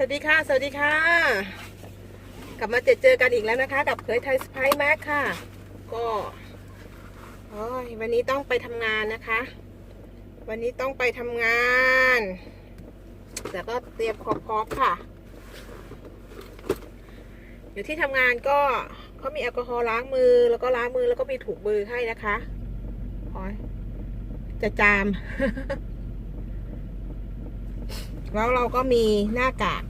สวัสดีค่ะ สวัสดีค่ะ กลับมาเจอเจอกันอีกแล้วนะคะ กับเคยไทยสไปแม็กค่ะ ก็วันนี้ต้องไปทำงานนะคะ วันนี้ต้องไปทำงานแต่ก็เตรียมขอพร้อมค่ะ อยู่ที่ทำงานก็เขามีแอลกอฮอล์ล้างมือ แล้วก็ล้างมือแล้วก็มีถูกมือให้นะคะอ้ยจะจาม แล้วเราก็มีหน้ากาก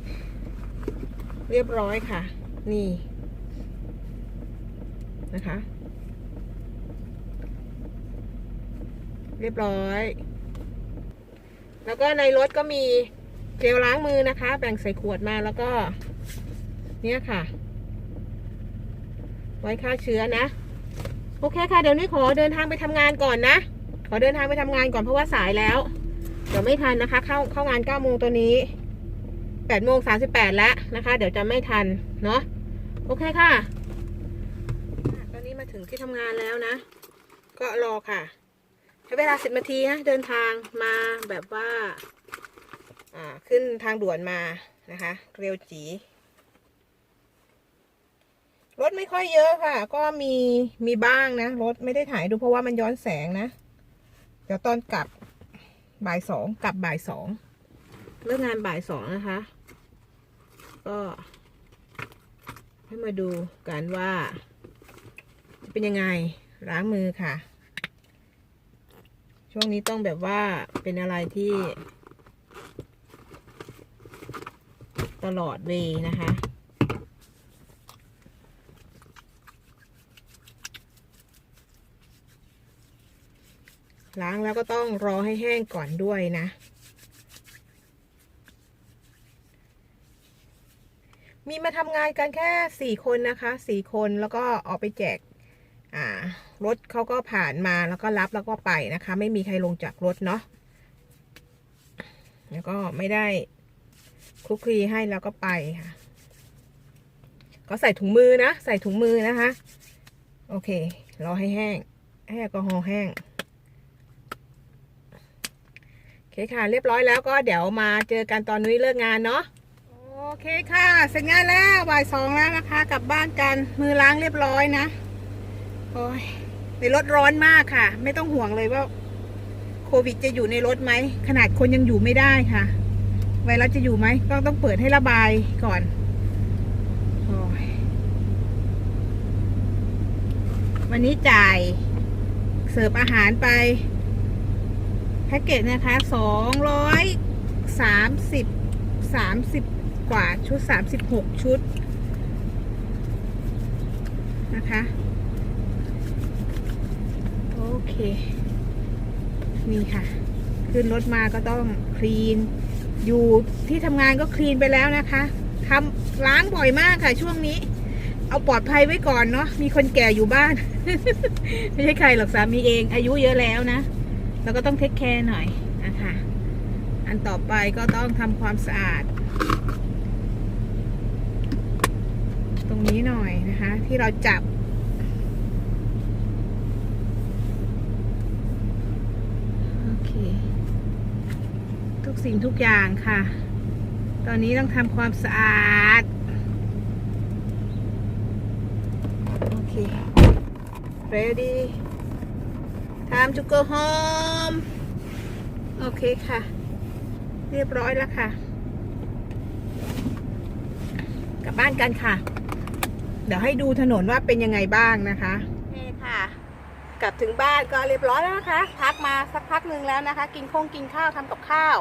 เรียบร้อยค่ะ นี่ นะคะ เรียบร้อย แล้วก็ในรถก็มีเจลล้างมือนะคะ แบ่งใส่ขวดมาแล้วก็ เนี่ยค่ะ ไว้ฆ่าเชื้อนะ โอเคค่ะ เดี๋ยวนี้ขอเดินทางไปทำงานก่อนนะ ขอเดินทางไปทำงานก่อนเพราะว่าสายแล้ว เดี๋ยวไม่ทันนะคะ เข้าเข้างาน9โมงตัวนี้8โมง38แปดแล้วนะคะ เดี๋ยวจะไม่ทันเนาะโอเคค่ะ ตอนนี้มาถึงที่ทำงานแล้วนะ ก็รอค่ะ ใช้เวลา10นาทีนะเดินทางมาแบบว่าอ่าขึ้นทางด่วนมานะคะ เร็วจีรถไม่ค่อยเยอะค่ะ ก็มีมีบ้างนะ รถไม่ได้ถ่ายดูเพราะว่ามันย้อนแสงนะ เดี๋ยวตอนกลับ บ่ายสองกลับบ่ายสองเลิกงานบ่ายสองนะคะ ก็ ให้มาดูกันว่า จะเป็นยังไงล้างมือค่ะ ช่วงนี้ต้องแบบว่าเป็นอะไรที่ ตลอดเวนะคะ ล้างแล้วก็ต้องรอให้แห้งก่อนด้วยนะ มีมาทำงานกันแค่สี่คนนะคะสี่คนแล้วก็ออกไปแจกรถเขาก็ผ่านมาแล้วก็รับแล้วก็ไปนะคะ ไม่มีใครลงจากรถเนาะแล้วก็ไม่ได้คลุกคลีให้แล้วก็ไปค่ะ ก็ใส่ถุงมือนะ ใส่ถุงมือนะคะ โอเค รอให้แห้ง ให้แอลกอฮอล์แห้ง โอเคค่ะ เรียบร้อยแล้วก็เดี๋ยวมาเจอกันตอนนุ้ยเลิกงานเนาะโอเคค่ะ เสร็จงานแล้วบ่ายสองแล้วนะคะ กลับบ้านกันมือล้างเรียบร้อยนะโอ้ยในรถร้อนมากค่ะ ไม่ต้องห่วงเลยว่า โควิดจะอยู่ในรถไหมขนาดคนยังอยู่ไม่ได้ค่ะ ไวรัสจะอยู่ไหมก็ต้องเปิดให้ระบายก่อนอวันนี้จ่ายเสิร์ฟอาหารไป แพ็กเกจนะคะสองร้อยสามสิบสามสิบกว่าชุดสามสิบหกชุด นะคะ โอเค นี่ค่ะ ขึ้นรถมาก็ต้องคลีน อยู่ที่ทำงานก็คลีนไปแล้วนะคะทำล้างบ่อยมากค่ะช่วงนี้ เอาปลอดภัยไว้ก่อนเนาะมีคนแก่อยู่บ้าน ไม่ใช่ใครหรอกสามีเอง อายุเยอะแล้วนะ แล้วก็ต้องเทคแคร์หน่อยนะคะอันต่อไปก็ต้องทำความสะอาด ตรงนี้หน่อยนะคะ ที่เราจับโอเคทุกสิ่งทุกอย่างค่ะ ตอนนี้ต้องทำความสะอาดโอเค ready time to go home โอเคค่ะ เรียบร้อยแล้วค่ะ กลับบ้านกันค่ะ เดี๋ยวให้ดูถนนว่าเป็นยังไงบ้างนะคะนี่ค่ะ กลับถึงบ้านก็เรียบร้อยแล้วนะคะ พักมาสักพักหนึ่งแล้วนะคะ กินข้งกินข้าวทำกับข้าว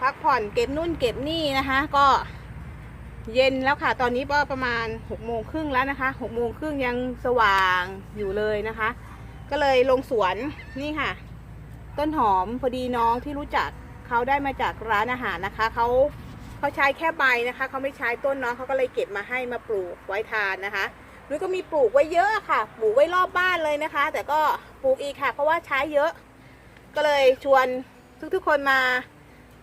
พักผ่อนเก็บนู่นเก็บนี่นะคะ ก็เย็นแล้วค่ะ ตอนนี้ก็ประมาณหกโมงครึ่งแล้วนะคะหกโมงครึ่งยังสว่างอยู่เลยนะคะ ก็เลยลงสวนนี่ค่ะ ต้นหอมพอดีน้องที่รู้จักเขาได้มาจากร้านอาหารนะคะเขาเขาใช้แค่ใบนะคะเขาไม่ใช้ต้นเนาะเขาก็เลยเก็บมาให้มาปลูกไว้ทานนะคะนุ้ยก็มีปลูกไว้เยอะค่ะ ปลูกไว้รอบบ้านเลยนะคะ แต่ก็ปลูกอีกค่ะ เพราะว่าใช้เยอะ ก็เลยชวนทุกๆคนมา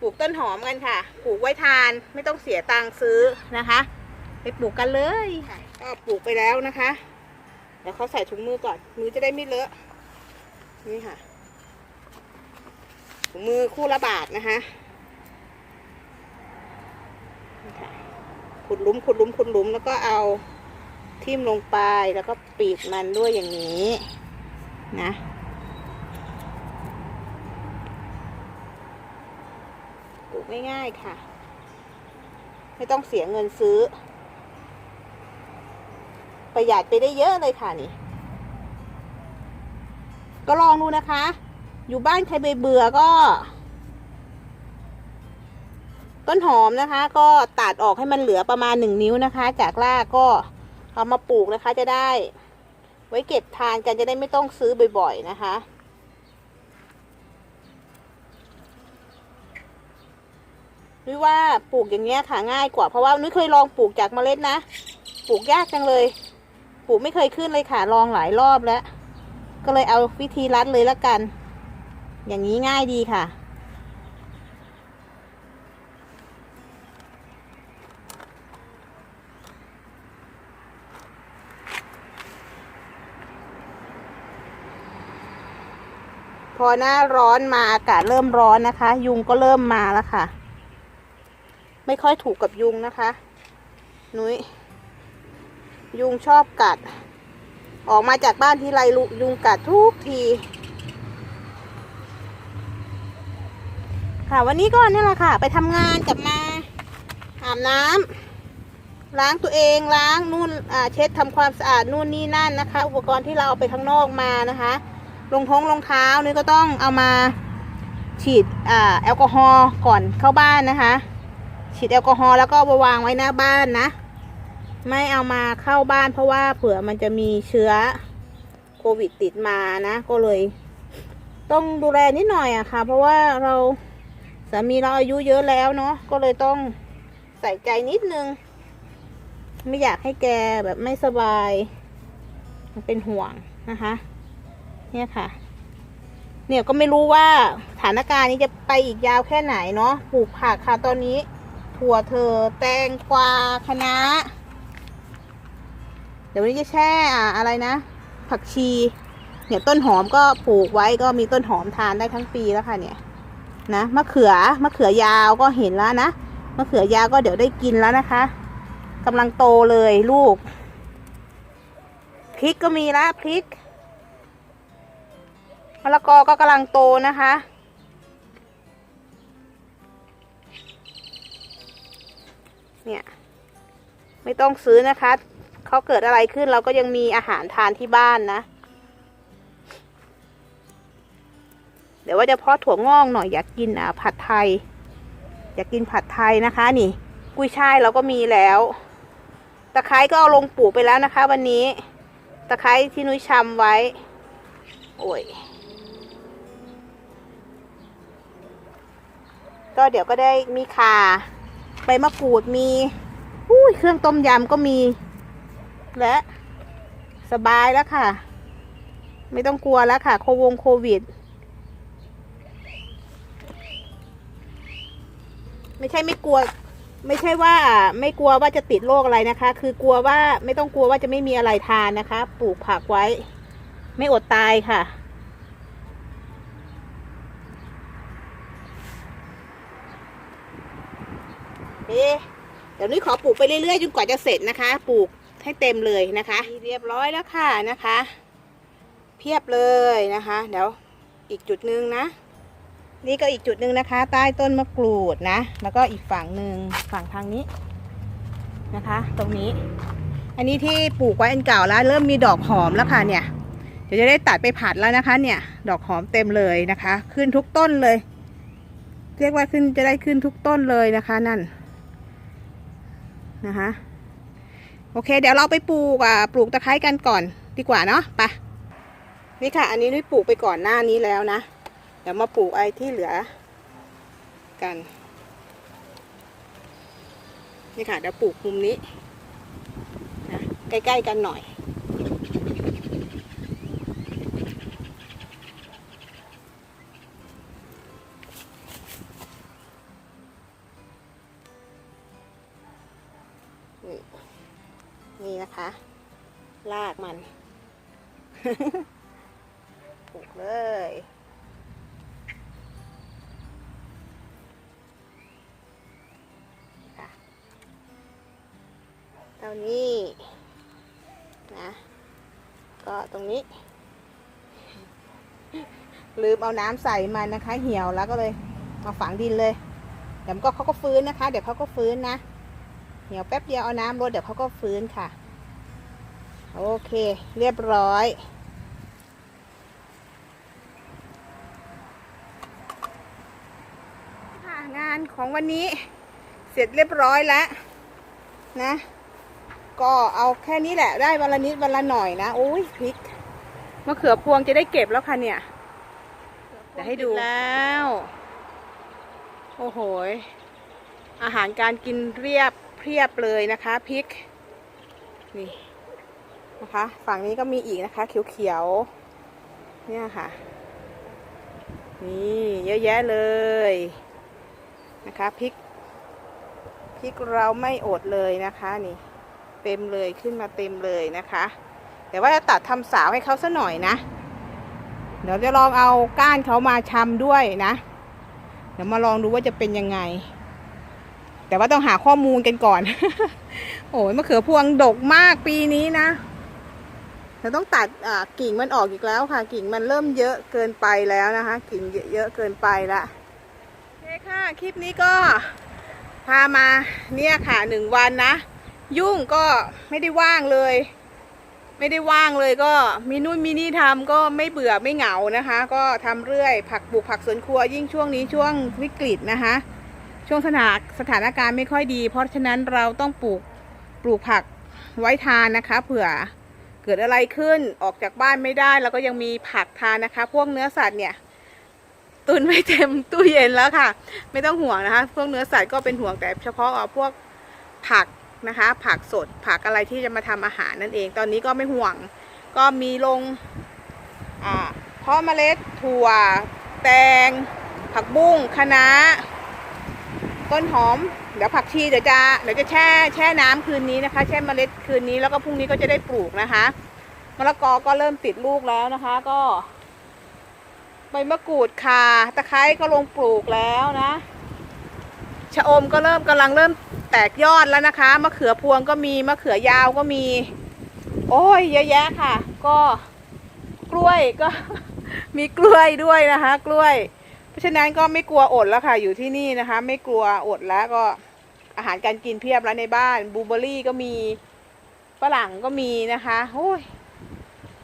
ปลูกต้นหอมกันค่ะ ปลูกไว้ทานไม่ต้องเสียตังค์ซื้อนะคะ ไปปลูกกันเลยก็ปลูกไปแล้วนะคะ เดี๋ยวเขาใส่ถุงมือก่อน มือจะได้ไม่เลอะ นี่ค่ะ ถุงมือคู่ละบาทนะคะขุดลุมขุดลุมขุดลุมแล้วก็เอาทิ่มลงไปแล้วก็ปิดมันด้วยอย่างนี้ นะปลูกง่ายๆค่ะ ไม่ต้องเสียเงินซื้อ ประหยัดไปได้เยอะเลยค่ะนี่ ก็ลองดูนะคะ อยู่บ้านใครเบื่อๆก็ ต้นหอมนะคะ ก็ตัดออกให้มันเหลือประมาณหนึ่งนิ้วนะคะ จากรากก็เอามาปลูกนะคะจะได้ ไว้เก็บทานกันจะได้ไม่ต้องซื้อบ่อยๆนะคะนุ้ยว่าปลูกอย่างเงี้ยค่ะง่ายกว่าเพราะว่านุ้ยเคยลองปลูกจากเมล็ดนะ ปลูกยากจังเลย ปลูกไม่เคยขึ้นเลยค่ะ ลองหลายรอบแล้ว ก็เลยเอาวิธีรัดเลยละกัน อย่างนี้ง่ายดีค่ะ พอหน้าร้อนมาอากาศเริ่มร้อนนะคะ ยุงก็เริ่มมาแล้วค่ะ ไม่ค่อยถูกกับยุงนะคะ นุ้ย ยุงชอบกัด ออกมาจากบ้านที่ไรลุยุงกัดทุกทีค่ะวันนี้ก็เนี่ยแหละค่ะ ไปทำงานกลับมาอาบน้ำล้างตัวเองล้างนู่นอ่าเช็ดทำความสะอาดนู่นนี่นั่นนะคะ อุปกรณ์ที่เราเอาไปข้างนอกมานะคะรองท้องรองเท้านี่ก็ต้องเอามาฉีดอ่าแอลกอฮอล์ก่อนเข้าบ้านนะคะ ฉีดแอลกอฮอล์แล้วก็วางไว้หน้าบ้านนะ ไม่เอามาเข้าบ้านเพราะว่าเผื่อมันจะมีเชื้อโควิดติดมานะ ก็เลย ต้องดูแลนิดหน่อยอะค่ะ เพราะว่าเราสามีเราอายุเยอะแล้วเนาะก็เลยต้องใส่ใจนิดนึง ไม่อยากให้แกแบบไม่สบายเป็นห่วงนะคะ เนี่ยค่ะ เนี่ยก็ไม่รู้ว่าสถานการณ์นี้จะไปอีกยาวแค่ไหนเนาะปลูกผักค่ะตอนนี้ ถั่วเธอแตงกวาคะน้า ดี๋ยววันนี้จะแช่อ่าอะไรนะ ผักชี เนี่ยต้นหอมก็ปลูกไว้ก็มีต้นหอมทานได้ทั้งปีแล้วค่ะเนี่ยนะมะเขือมะเขือยาวก็เห็นแล้วนะมะเขือยาวก็เดี๋ยวได้กินแล้วนะคะกำลังโตเลยลูกพริกก็มีละพริกมะละกอก็กำลังโตนะคะเนี่ยไม่ต้องซื้อนะคะ เขาเกิดอะไรขึ้นเราก็ยังมีอาหารทานที่บ้านนะ เดี๋ยวว่าจะเพาะถั่วงอกหน่อยอยากกินอะผัดไทย อยากกินผัดไทยนะคะ นี่ กุ้ยช่ายเราก็มีแล้ว ตะไคร้ก็เอาลงปลูกไปแล้วนะคะ วันนี้ ตะไคร้ที่นุ้ยชำไว้ โอ้ยก็เดี๋ยวก็ได้มีข่าใบมะกรูดมีอุ้ยเครื่องต้มยำก็มี และสบายแล้วค่ะ ไม่ต้องกลัวแล้วค่ะ โควงโควิด ไม่ใช่ไม่กลัว ไม่ใช่ว่าไม่กลัวว่าจะติดโรคอะไรนะคะ คือกลัวว่าไม่ต้องกลัวว่าจะไม่มีอะไรทานนะคะ ปลูกผักไว้ ไม่อดตายค่ะเอ๊ะเดี๋ยวนี้ขอปลูกไปเรื่อยๆจนกว่าจะเสร็จนะคะ ปลูก ให้เต็มเลยนะคะ เรียบร้อยแล้วค่ะนะคะ เพียบเลยนะคะ เดี๋ยวอีกจุดหนึ่งนะ นี่ก็อีกจุดหนึ่งนะคะ ใต้ต้นมะกรูดนะ แล้วก็อีกฝั่งหนึ่งฝั่งทางนี้นะคะ ตรงนี้ อันนี้ที่ปลูกไว้อันเก่าแล้ว เริ่มมีดอกหอมแล้วค่ะเนี่ยเดี๋ยวจะได้ตัดไปผัดแล้วนะคะเนี่ย ดอกหอมเต็มเลยนะคะ ขึ้นทุกต้นเลย เรียกว่าขึ้นจะได้ขึ้นทุกต้นเลยนะคะนั่นนะคะ โอเค เดี๋ยวเราไปปลูกอะปลูกตะไคร้กันก่อนดีกว่าเนาะไปนี่ค่ะ อันนี้นุ้ยปลูกไปก่อนหน้านี้แล้วนะ เดี๋ยวมาปลูกไอ้ที่เหลือ กัน นี่ค่ะเดี๋ยวปลูกมุมนี้นะใกล้ๆกันหน่อยนี่ นี่นะคะลากมันปลูกเลย ค่ะนี่นะ ก็ตรงนี้ ลืมเอาน้ำใส่มันนะคะ เหี่ยวแล้วก็เลยมาฝังดินเลย เดี๋ยวมันก็เขาก็ฟื้นนะคะ เดี๋ยวเขาก็ฟื้นนะ เหี่ยวแป๊บเดียวเอาน้ำรดเดี๋ยวเขาก็ฟื้นค่ะ โอเค เรียบร้อย ค่ะงานของวันนี้เสร็จเรียบร้อยแล้วนะ ก็เอาแค่นี้แหละได้วันละนิดวันละหน่อยนะโอ้ยพริกมะเขือพวงจะได้เก็บแล้วค่ะเนี่ยเดี๋ยวให้ดูแล้ว โอ้โห อาหารการกินเรียบ พียบเลยนะคะพริกนี่นะคะ ฝั่งนี้ก็มีอีกนะคะ เขียวๆเนี่ยค่ะ นี่เยอะแยะเลยนะคะพริกพริกเราไม่อดเลยนะคะนี่เต็มเลยขึ้นมาเต็มเลยนะคะ แต่ว่าจะตัดทำสาวให้เขาซะหน่อยนะ เดี๋ยวจะลองเอาก้านเขามาชำด้วยนะ เดี๋ยวมาลองดูว่าจะเป็นยังไง แต่ว่าต้องหาข้อมูลกันก่อน โอ้ยมะเขือพวงดกมากปีนี้นะเราต้องตัดกิ่งมันออกอีกแล้วค่ะ กิ่งมันเริ่มเยอะเกินไปแล้วนะคะ กิ่งเยอะเกินไปละโอเคค่ะ คลิปนี้ก็พามาเนี่ยค่ะหนึ่งวันนะ ยุ่งก็ไม่ได้ว่างเลย ไม่ได้ว่างเลยก็มีนู่นมีนี่ทำก็ไม่เบื่อไม่เหงานะคะ ก็ทำเรื่อยผักปลูกผักสวนครัวยิ่งช่วงนี้ช่วงวิกฤตนะคะ ช่วงสถานสถานการณ์ไม่ค่อยดี เพราะฉะนั้นเราต้องปลูกปลูกผักไว้ทานนะคะ เผื่อเกิดอะไรขึ้นออกจากบ้านไม่ได้เราก็ยังมีผักทานนะคะ พวกเนื้อสัตว์เนี่ย ตุนไม่เต็มตู้เย็นแล้วค่ะ ไม่ต้องห่วงนะคะ พวกเนื้อสัตว์ก็เป็นห่วงแต่เฉพาะาพวกผักนะคะ ผักสดผักอะไรที่จะมาทำอาหารนั่นเอง ตอนนี้ก็ไม่ห่วง ก็มีลงอ่าเพาะเมล็ดถั่ว แตง ผักบุ้งคะน้า ต้นหอม เดี๋ยวผักชีเดี๋ยวจะเดี๋ยวจะแช่แช่น้ำคืนนี้นะคะ แช่เมล็ดคืนนี้แล้วก็พรุ่งนี้ก็จะได้ปลูกนะคะมะละกอก็เริ่มติดลูกแล้วนะคะ ก็ใบมะกรูดค่ะ ตะไคร้ก็ลงปลูกแล้วนะชะอมก็เริ่มกำลังเริ่มแตกยอดแล้วนะคะมะเขือพวงก็มีมะเขือยาวก็มี โอ้ยเยอะแยะค่ะ ก็กล้วยก็มีกล้วยด้วยนะคะ กล้วย ฉะนั้นก็ไม่กลัวอดแล้วค่ะ อยู่ที่นี่นะคะ ไม่กลัวอดแล้วก็อาหารการกินเพียบแล้วในบ้านบลูเบอร์รี่ก็มีฝรั่งก็มีนะคะโอ้ย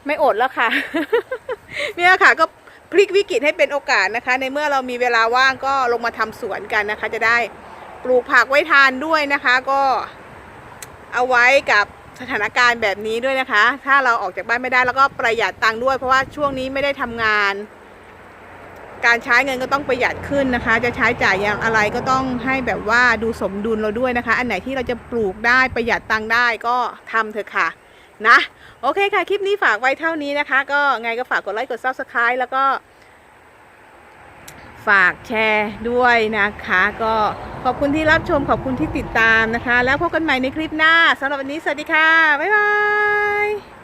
ไม่อดแล้วค่ะ เนี่ยค่ะก็พลิกวิกฤตให้เป็นโอกาสนะคะ ในเมื่อเรามีเวลาว่างก็ลงมาทำสวนกันนะคะ จะได้ปลูกผักไว้ทานด้วยนะคะ ก็เอาไว้กับสถานการณ์แบบนี้ด้วยนะคะ ถ้าเราออกจากบ้านไม่ได้แล้วก็ประหยัดตังค์ด้วย เพราะว่าช่วงนี้ไม่ได้ทำงาน การใช้เงินก็ต้องประหยัดขึ้นนะคะ จะใช้จ่ายอย่างอะไรก็ต้องให้แบบว่าดูสมดุลเราด้วยนะคะ อันไหนที่เราจะปลูกได้ประหยัดตังค์ได้ก็ทำเถอะค่ะนะโอเคค่ะ คลิปนี้ฝากไว้เท่านี้นะคะ ก็ไงก็ฝากกดไลค์กด subscribe แล้วก็ ฝากแชร์ด้วยนะคะ ก็ขอบคุณที่รับชมขอบคุณที่ติดตามนะคะ แล้วพบกันใหม่ในคลิปหน้าสำหรับวันนี้สวัสดีค่ะ บ๊ายบาย